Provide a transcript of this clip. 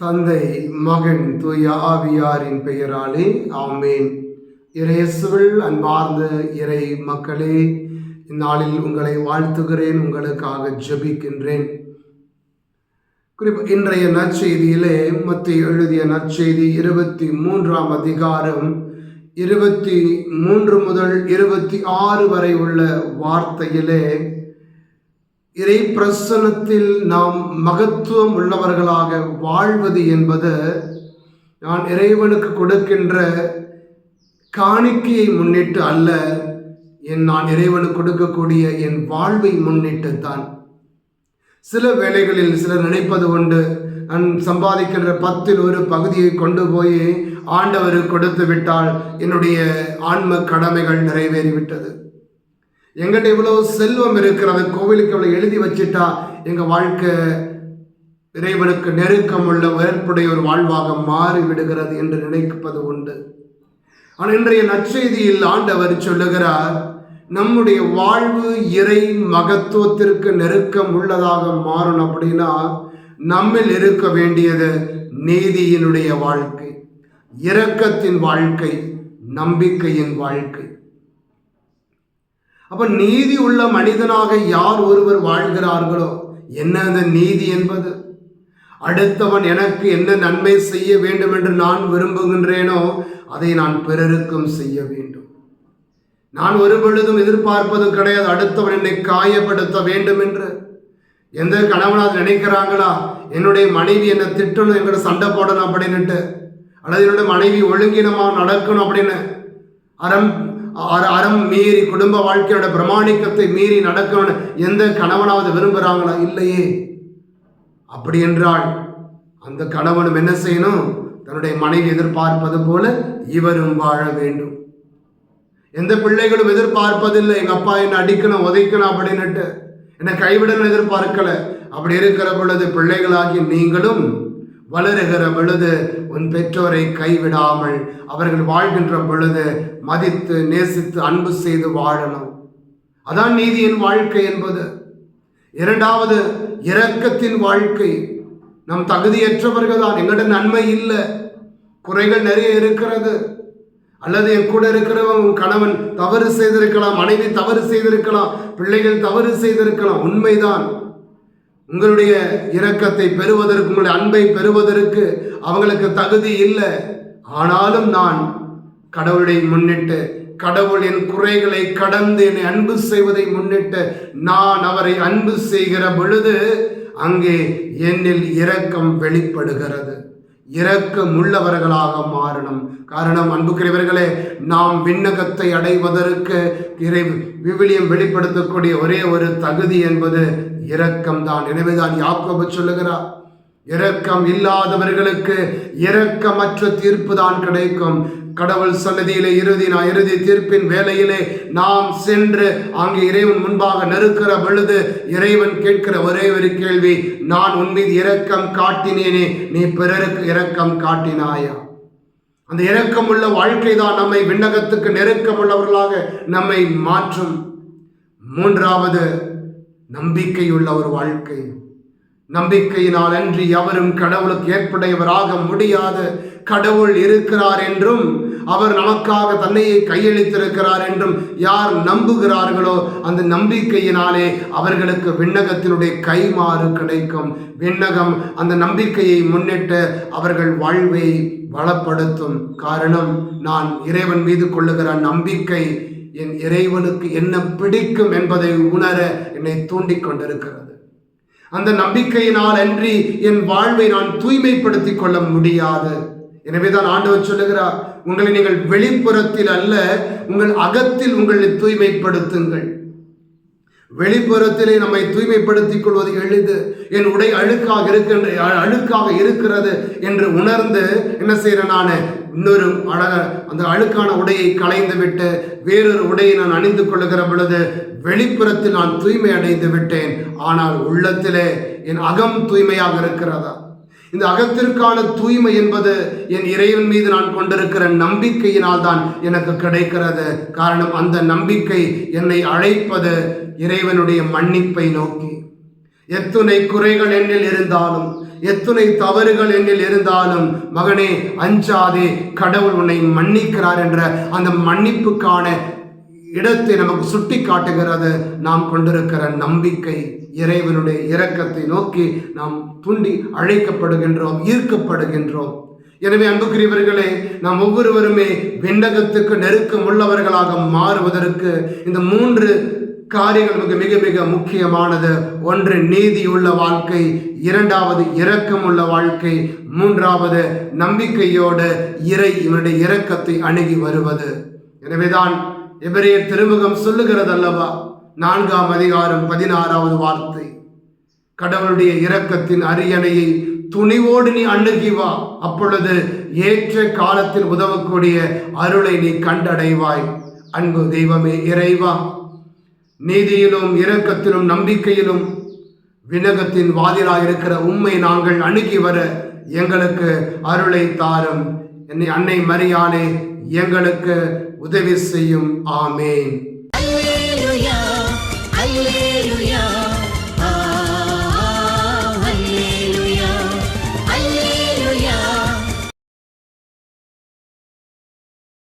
தந்தை மகன் தூய ஆவியாரின் பெயராலே ஆமேன். இறையேசுவில் அன்பார்ந்த இறை மக்களே இந்நாளில் உங்களை வாழ்த்துகிறேன் உங்களுக்காக ஜபிக்கின்றேன். குறிப்பு இன்றைய நற்செய்தியிலே மத்திய எழுதிய நற்செய்தி இருபத்தி மூன்றாம் அதிகாரம் இருபத்தி மூன்று முதல் இருபத்தி ஆறு வரை உள்ள வார்த்தையிலே இறை பிரசனத்தில் நாம் மகத்துவம் உள்ளவர்களாக வாழ்வது என்பது நான் இறைவனுக்கு கொடுக்கின்ற காணிக்கையை முன்னிட்டு அல்ல என் நான் இறைவனுக்கு கொடுக்கக்கூடிய என் வாழ்வை முன்னிட்டு தான் சில வேளைகளில் சிலர் நினைப்பது உண்டு. நான் சம்பாதிக்கின்ற பத்தில் ஒரு பகுதியை கொண்டு போய் ஆண்டவர் கொடுத்து விட்டால் என்னுடைய ஆன்ம கடமைகள் நிறைவேறிவிட்டது. எங்கிட்ட இவ்வளோ செல்வம் இருக்கிறது கோவிலுக்கு இவ்வளோ எழுதி வச்சிட்டா எங்கள் வாழ்க்கை இறைவனுக்கு நெருக்கம் உள்ள உயர்ப்புடைய ஒரு வாழ்வாக மாறிவிடுகிறது என்று நினைப்பது உண்டு. ஆனால் இன்றைய நற்செய்தியில் ஆண்டவர் சொல்லுகிறார் நம்முடைய வாழ்வு இறை மகத்துவத்திற்கு நெருக்கம் உள்ளதாக மாறணும் அப்படின்னா நம்மில் இருக்க வேண்டியது நீதியினுடைய வாழ்க்கை இரக்கத்தின் வாழ்க்கை நம்பிக்கையின் வாழ்க்கை. அப்ப நீதி உள்ள மனிதனாக யார் ஒருவர் வாழ்கிறார்களோ என்ன அந்த நீதி என்பது? அடுத்தவன் எனக்கு என்ன நன்மை செய்ய வேண்டும் என்று நான் விரும்புகின்றேனோ அதை நான் பிறருக்கும் செய்ய வேண்டும். நான் ஒரு பொழுதும் எதிர்பார்ப்பதும் கிடையாது. அடுத்தவன் என்னை காயப்படுத்த வேண்டும் என்று எந்த கணவனாக நினைக்கிறாங்களா? என்னுடைய மனைவி என்னை திட்டணும் என்கிட்ட சண்டை போடணும் அப்படின்னுட்டு. அல்லது என்னுடைய மனைவி ஒழுங்கினமாக நடக்கணும் அப்படின்னு. அறம் அற- அறம் மீறி குடும்ப வாழ்க்கையோட பிரமாணிக்கத்தை மீறி நடக்கணும்னு எந்த கணவனாவது விரும்புகிறாங்களா இல்லையே. அப்படி என்றால் அந்த கணவனும் என்ன செய்யணும்? தன்னுடைய மனைவி எதிர்பார்ப்பது போல இவரும் வாழ வேண்டும். எந்த பிள்ளைகளும் எதிர்பார்ப்பதில்லை. எங்கள் அப்பா என்னை அடிக்கணும் உதைக்கணும் அப்படின்னுட்டு. என்னை கைவிடணும் எதிர்பார்க்கல. அப்படி இருக்கிற பொழுது பிள்ளைகளாகி நீங்களும் வளருகிற பொழுது உன் பெற்றோரை கைவிடாமல் அவர்கள் வாழ்கின்ற பொழுது மதித்து நேசித்து அன்பு செய்து வாழணும். அதான் நீதியின் வாழ்க்கை என்பது. இரண்டாவது இரக்கத்தின் வாழ்க்கை. நம் தகுதியற்றவர்கள் தான் எங்கள்ட நன்மை இல்லை. குறைகள் நிறைய இருக்கிறது. அல்லது என் கூட இருக்கிறவன் உன் கணவன் தவறு செய்திருக்கலாம் மனைவி தவறு செய்திருக்கலாம் பிள்ளைகள் தவறு செய்திருக்கலாம் உண்மைதான். உங்களுடைய இரக்கத்தை பெறுவதற்கு உங்களுடைய அன்பை பெறுவதற்கு அவங்களுக்கு தகுதி இல்லை. ஆனாலும் நான் கடவுளை முன்னிட்டு கடவுள் என் குறைகளை கடந்து என்னை அன்பு செய்வதை முன்னிட்டு நான் அவரை அன்பு செய்கிற பொழுது அங்கே என்னில் இரக்கம் வெளிப்படுகிறது. இரக்கமுள்ளவர்களாக மாறணும். காரணம் அன்புக்குரியவர்களே நாம் விண்ணகத்தை அடைவதற்கு இறை விவிலியம் வெளிப்படுத்தக்கூடிய ஒரே ஒரு தகுதி என்பது இரக்கம் தான் எனவேதான் யாக்கோபு சொல்லுகிறார் இரக்கம் இல்லாதவர்களுக்கு இரக்கமற்ற தீர்ப்பு தான் கிடைக்கும். கடவுள் சன்னதியிலே இறுதி நான் இறுதி தீர்ப்பின் வேலையிலே நாம் சென்று அங்கே இறைவன் முன்பாக நெருக்கிற பொழுது இறைவன் கேட்கிற ஒரே ஒரு கேள்வி நான் உன் மீது இரக்கம் காட்டினேனே நீ பிறருக்கு இரக்கம் காட்டினாயா? அந்த இரக்கமுள்ள வாழ்க்கை தான் நம்மை விண்ணகத்துக்கு நெருக்கமுள்ளவர்களாக நம்மை மாற்றும். மூன்றாவது நம்பிக்கையுள்ள ஒரு வாழ்க்கை. நம்பிக்கையினால் அன்றி எவரும் கடவுளுக்கு ஏற்புடையவராக முடியாது. கடவுள் இருக்கிறார் என்றும் அவர் நமக்காக தன்னையே கையளித்திருக்கிறார் என்றும் யார் நம்புகிறார்களோ அந்த நம்பிக்கையினாலே அவர்களுக்கு விண்ணகத்தினுடைய கைமாறு கிடைக்கும். விண்ணகம் அந்த நம்பிக்கையை முன்னிட்டு அவர்கள் வாழ்வை வளப்படுத்தும். காரணம் நான் இறைவன் மீது கொள்ளுகிற நம்பிக்கை என் இறைவனுக்கு என்ன பிடிக்கும் என்பதை உணர என்னை தூண்டிக் கொண்டிருக்கிறது. அந்த நம்பிக்கையினால் அன்றி என் வாழ்வை நான் தூய்மைப்படுத்திக் கொள்ள முடியாது. எனவேதான் ஆண்டவர் சொல்லுகிறார் உங்களை நீங்கள் வெளிப்புறத்தில் அல்ல உங்கள் அகத்தில் உங்களை தூய்மைப்படுத்துங்கள். வெளிப்புறத்திலே நம்மை தூய்மைப்படுத்திக் கொள்வது எளிது. என் உடை அழுக்காக இருக்கின்ற அழுக்காக இருக்கிறது என்று உணர்ந்து என்ன செய்கிறேன் நான்? இன்னொரு அழக அந்த அழுக்கான உடையை களைந்து விட்டு வேறொரு உடையை நான் அணிந்து கொள்ளுகிற பொழுது வெளிப்புறத்தில் நான் தூய்மை அடைந்து விட்டேன். ஆனால் உள்ளத்திலே என் அகம் தூய்மையாக இருக்கிறதா? இந்த அகத்திற்கான தூய்மை என்பது என் இறைவன் மீது நான் கொண்டிருக்கிற நம்பிக்கையினால் தான் எனக்கு கிடைக்கிறது. காரணம் அந்த நம்பிக்கை என்னை அழைப்பது இறைவனுடைய மன்னிப்பை நோக்கி. எத்துணை குறைகள் என்னில் இருந்தாலும் எத்துணை தவறுகள் என்னில் இருந்தாலும் மகனே அஞ்சாதே கடவுள் உன்னை மன்னிக்கிறார் என்ற அந்த மன்னிப்புக்கான இடத்தை நமக்கு சுட்டி காட்டுகிறது நாம் கொண்டிருக்கிற நம்பிக்கை இறைவனுடைய இரக்கத்தை நோக்கி நாம் துண்டி அழைக்கப்படுகின்றோம் ஈர்க்கப்படுகின்றோம். எனவே அன்புக்குரியவர்களே நாம் ஒவ்வொருவருமே விண்ணகத்துக்கு நெருக்கம் உள்ளவர்களாக மாறுவதற்கு இந்த மூன்று காரியங்கள் மிக மிக மிக முக்கியமானது. ஒன்று நீதி உள்ள வாழ்க்கை இரண்டாவது இரக்கம் உள்ள வாழ்க்கை மூன்றாவது நம்பிக்கையோடு இறை இவனுடைய இரக்கத்தை அணுகி வருவது. எனவேதான் எபிரேர் திருமுகம் சொல்லுகிறது அல்லவா நான்காம் அதிகாரம் பதினாறாவது வார்த்தை. கடவுளுடைய இரக்கத்தின் அரியணையை துணிவோடு நீ அணுகி வா. அப்பொழுது ஏற்ற காலத்தில் உதவக்கூடிய அருளை நீ கண்டடைவாய். அன்பு தெய்வமே இறைவா நீதியிலும் இரக்கத்திலும் நம்பிக்கையிலும் வினகத்தின் வாதிலாக இருக்கிற உண்மை நாங்கள் அணுகி வர எங்களுக்கு அருளை தாரும். என்னை அன்னை மரியானே எங்களுக்கு உதவி செய்யும். ஆமேன்.